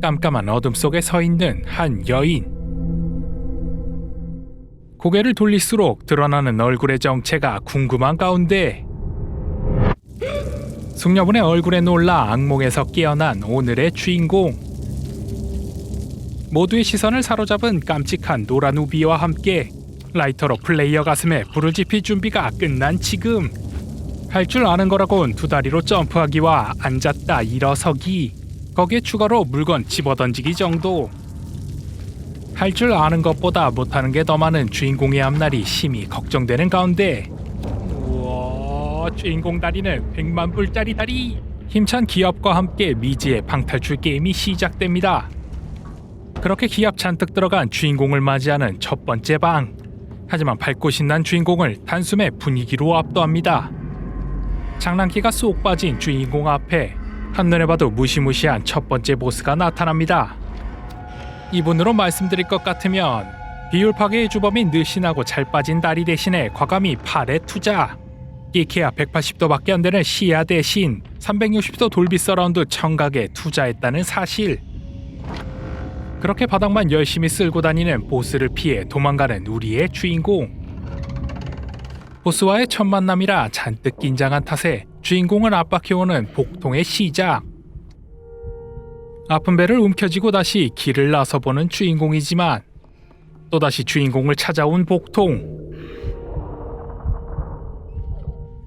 깜깜한 어둠 속에 서 있는 한 여인. 고개를 돌릴수록 드러나는 얼굴의 정체가 궁금한 가운데 숙녀분의 얼굴에 놀라 악몽에서 깨어난 오늘의 주인공. 모두의 시선을 사로잡은 깜찍한 노란 우비와 함께 라이터로 플레이어 가슴에 불을 지필 준비가 끝난 지금 할 줄 아는 거라곤 두 다리로 점프하기와 앉았다 일어서기 거기에 추가로 물건 집어던지기 정도. 할 줄 아는 것보다 못하는 게 더 많은 주인공의 앞날이 심히 걱정되는 가운데. 우와 주인공 다리는 100만 불짜리 다리. 힘찬 기합과 함께 미지의 방탈출 게임이 시작됩니다. 그렇게 기합 잔뜩 들어간 주인공을 맞이하는 첫 번째 방. 하지만 밝고 신난 주인공을 단숨에 분위기로 압도합니다. 장난기가 쏙 빠진 주인공 앞에 한눈에 봐도 무시무시한 첫 번째 보스가 나타납니다. 이분으로 말씀드릴 것 같으면 비율 파괴의 주범인 느신하고 잘 빠진 다리 대신에 과감히 팔에 투자. 이케아 180도밖에 안 되는 시야 대신 360도 돌비 서라운드 청각에 투자했다는 사실. 그렇게 바닥만 열심히 쓸고 다니는 보스를 피해 도망가는 우리의 주인공. 보스와의 첫 만남이라 잔뜩 긴장한 탓에 주인공을 압박해오는 복통의 시작. 아픈 배를 움켜쥐고 다시 길을 나서보는 주인공이지만 또다시 주인공을 찾아온 복통.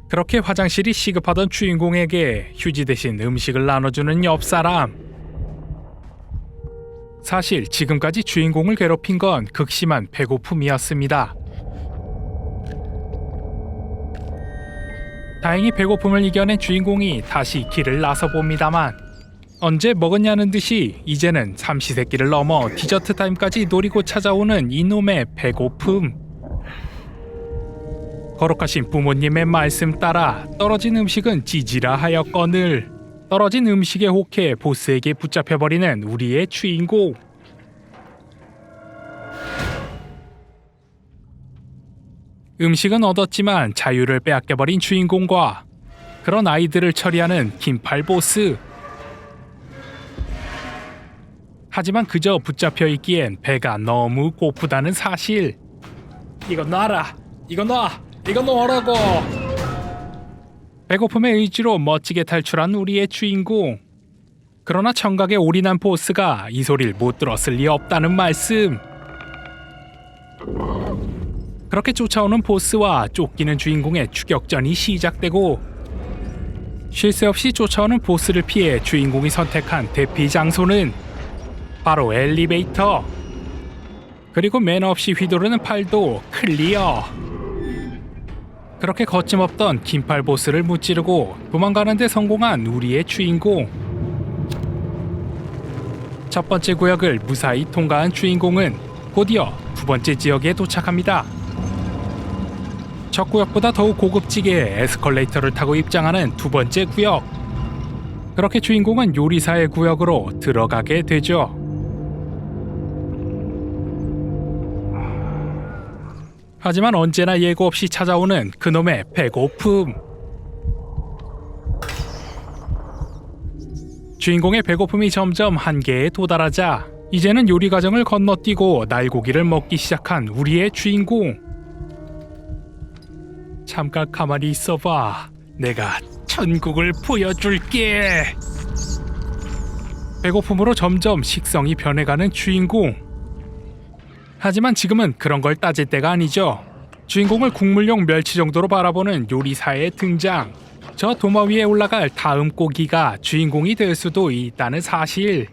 그렇게 화장실이 시급하던 주인공에게 휴지 대신 음식을 나눠주는 옆 사람. 사실 지금까지 주인공을 괴롭힌 건 극심한 배고픔이었습니다. 다행히 배고픔을 이겨낸 주인공이 다시 길을 나서 봅니다만 언제 먹었냐는 듯이 이제는 삼시세끼를 넘어 디저트 타임까지 노리고 찾아오는 이놈의 배고픔. 거룩하신 부모님의 말씀 따라 떨어진 음식은 지지라 하였거늘 떨어진 음식에 혹해 보스에게 붙잡혀버리는 우리의 주인공. 음식은 얻었지만 자유를 빼앗겨버린 주인공과 그런 아이들을 처리하는 긴팔 보스. 하지만 그저 붙잡혀 있기엔 배가 너무 고프다는 사실. 이거 놔라. 이거 놔. 이거 놓으라고. 배고픔의 의지로 멋지게 탈출한 우리의 주인공. 그러나 청각에 올인한 보스가 이 소리를 못 들었을 리 없다는 말씀. 그렇게 쫓아오는 보스와 쫓기는 주인공의 추격전이 시작되고 쉴 새 없이 쫓아오는 보스를 피해 주인공이 선택한 대피 장소는 바로 엘리베이터. 그리고 매너 없이 휘두르는 팔도 클리어. 그렇게 거침없던 긴팔 보스를 무찌르고 도망가는 데 성공한 우리의 주인공. 첫 번째 구역을 무사히 통과한 주인공은 곧이어 두 번째 지역에 도착합니다. 첫 구역보다 더욱 고급지게 에스컬레이터를 타고 입장하는 두 번째 구역. 그렇게 주인공은 요리사의 구역으로 들어가게 되죠. 하지만 언제나 예고 없이 찾아오는 그놈의 배고픔. 주인공의 배고픔이 점점 한계에 도달하자 이제는 요리 과정을 건너뛰고 날고기를 먹기 시작한 우리의 주인공. 잠깐 가만히 있어봐. 내가 천국을 보여줄게. 배고픔으로 점점 식성이 변해가는 주인공. 하지만 지금은 그런 걸 따질 때가 아니죠. 주인공을 국물용 멸치 정도로 바라보는 요리사의 등장. 저 도마 위에 올라갈 다음 고기가 주인공이 될 수도 있다는 사실.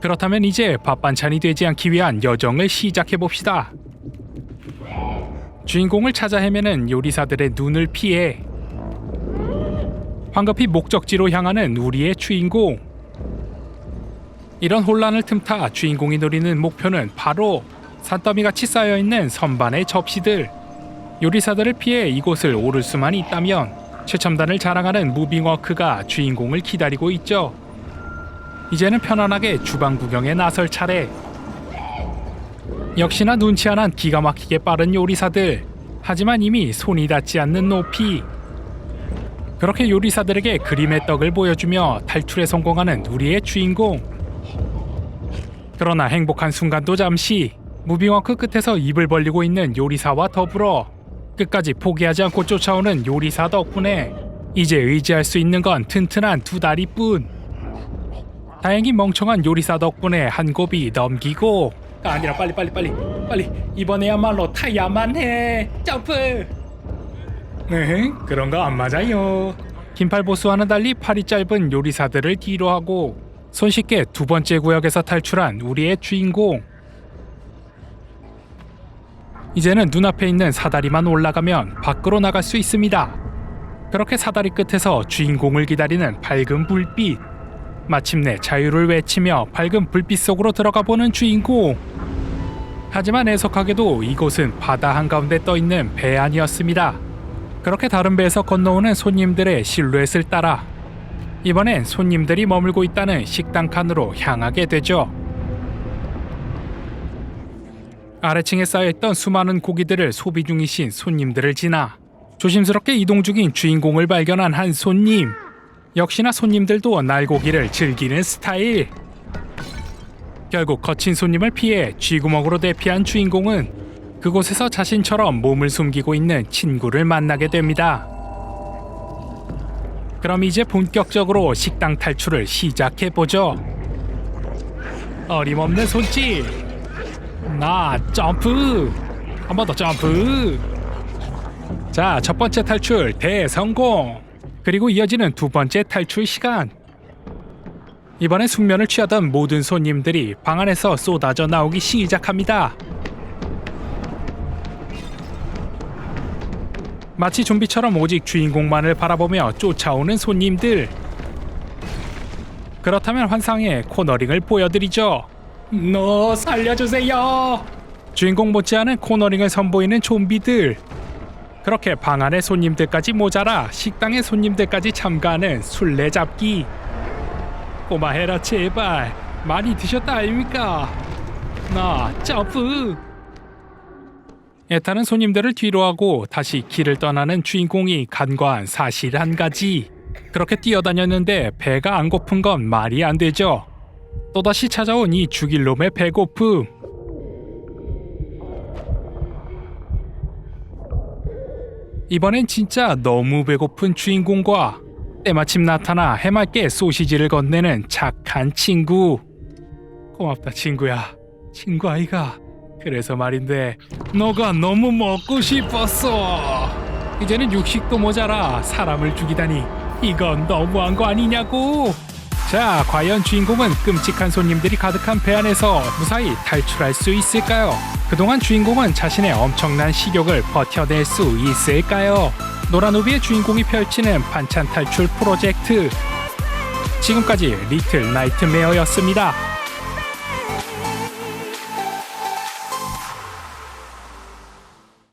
그렇다면 이제 밥 반찬이 되지 않기 위한 여정을 시작해 봅시다. 주인공을 찾아 헤매는 요리사들의 눈을 피해 황급히 목적지로 향하는 우리의 주인공. 이런 혼란을 틈타 주인공이 노리는 목표는 바로 산더미같이 쌓여 있는 선반의 접시들. 요리사들을 피해 이곳을 오를 수만 있다면 최첨단을 자랑하는 무빙워크가 주인공을 기다리고 있죠. 이제는 편안하게 주방 구경에 나설 차례. 역시나 눈치 안한 기가 막히게 빠른 요리사들. 하지만 이미 손이 닿지 않는 높이. 그렇게 요리사들에게 그림의 떡을 보여주며 탈출에 성공하는 우리의 주인공. 그러나 행복한 순간도 잠시 무빙워크 끝에서 입을 벌리고 있는 요리사와 더불어 끝까지 포기하지 않고 쫓아오는 요리사 덕분에 이제 의지할 수 있는 건 튼튼한 두 다리뿐. 다행히 멍청한 요리사 덕분에 한 곱이 넘기고 아, 아니라 빨리 빨리 빨리. 빨리. 이번에야말로 타야만 해. 점프. 네 그런 거 안 맞아요. 긴팔 보스와는 달리 팔이 짧은 요리사들을 뒤로 하고 손쉽게 두 번째 구역에서 탈출한 우리의 주인공. 이제는 눈앞에 있는 사다리만 올라가면 밖으로 나갈 수 있습니다. 그렇게 사다리 끝에서 주인공을 기다리는 밝은 불빛 마침내 자유를 외치며 밝은 불빛 속으로 들어가 보는 주인공. 하지만 애석하게도 이곳은 바다 한가운데 떠 있는 배 아니었습니다. 그렇게 다른 배에서 건너오는 손님들의 실루엣을 따라 이번엔 손님들이 머물고 있다는 식당 칸으로 향하게 되죠. 아래층에 쌓여있던 수많은 고기들을 소비 중이신 손님들을 지나 조심스럽게 이동 중인 주인공을 발견한 한 손님. 역시나 손님들도 날고기를 즐기는 스타일. 결국 거친 손님을 피해 쥐구멍으로 대피한 주인공은 그곳에서 자신처럼 몸을 숨기고 있는 친구를 만나게 됩니다. 그럼 이제 본격적으로 식당 탈출을 시작해 보죠. 어림없는 손짓. 나 점프. 한 번 더 점프. 자, 첫 번째 탈출 대성공. 그리고 이어지는 두 번째 탈출 시간. 이번엔 숙면을 취하던 모든 손님들이 방 안에서 쏟아져 나오기 시작합니다. 마치 좀비처럼 오직 주인공만을 바라보며 쫓아오는 손님들. 그렇다면 환상의 코너링을 보여드리죠. 너 살려주세요. 주인공 못지않은 코너링을 선보이는 좀비들. 그렇게 방 안의 손님들까지 모자라 식당의 손님들까지 참가하는 술래잡기. 꼬마 해라 제발 많이 드셨다 아닙니까? 나 점프. 애타는 손님들을 뒤로 하고 다시 길을 떠나는 주인공이 간과한 사실 한 가지. 그렇게 뛰어다녔는데 배가 안 고픈 건 말이 안 되죠. 또다시 찾아온 이 죽일 놈의 배고픔. 이번엔 진짜 너무 배고픈 주인공과 때마침 나타나 해맑게 소시지를 건네는 착한 친구. 고맙다 친구야. 친구 아이가. 그래서 말인데 너가 너무 먹고 싶었어. 이제는 육식도 모자라 사람을 죽이다니 이건 너무한 거 아니냐고. 자, 과연 주인공은 끔찍한 손님들이 가득한 배 안에서 무사히 탈출할 수 있을까요? 그동안 주인공은 자신의 엄청난 식욕을 버텨낼 수 있을까요? 노란우비의 주인공이 펼치는 반찬 탈출 프로젝트. 지금까지 리틀 나이트메어였습니다.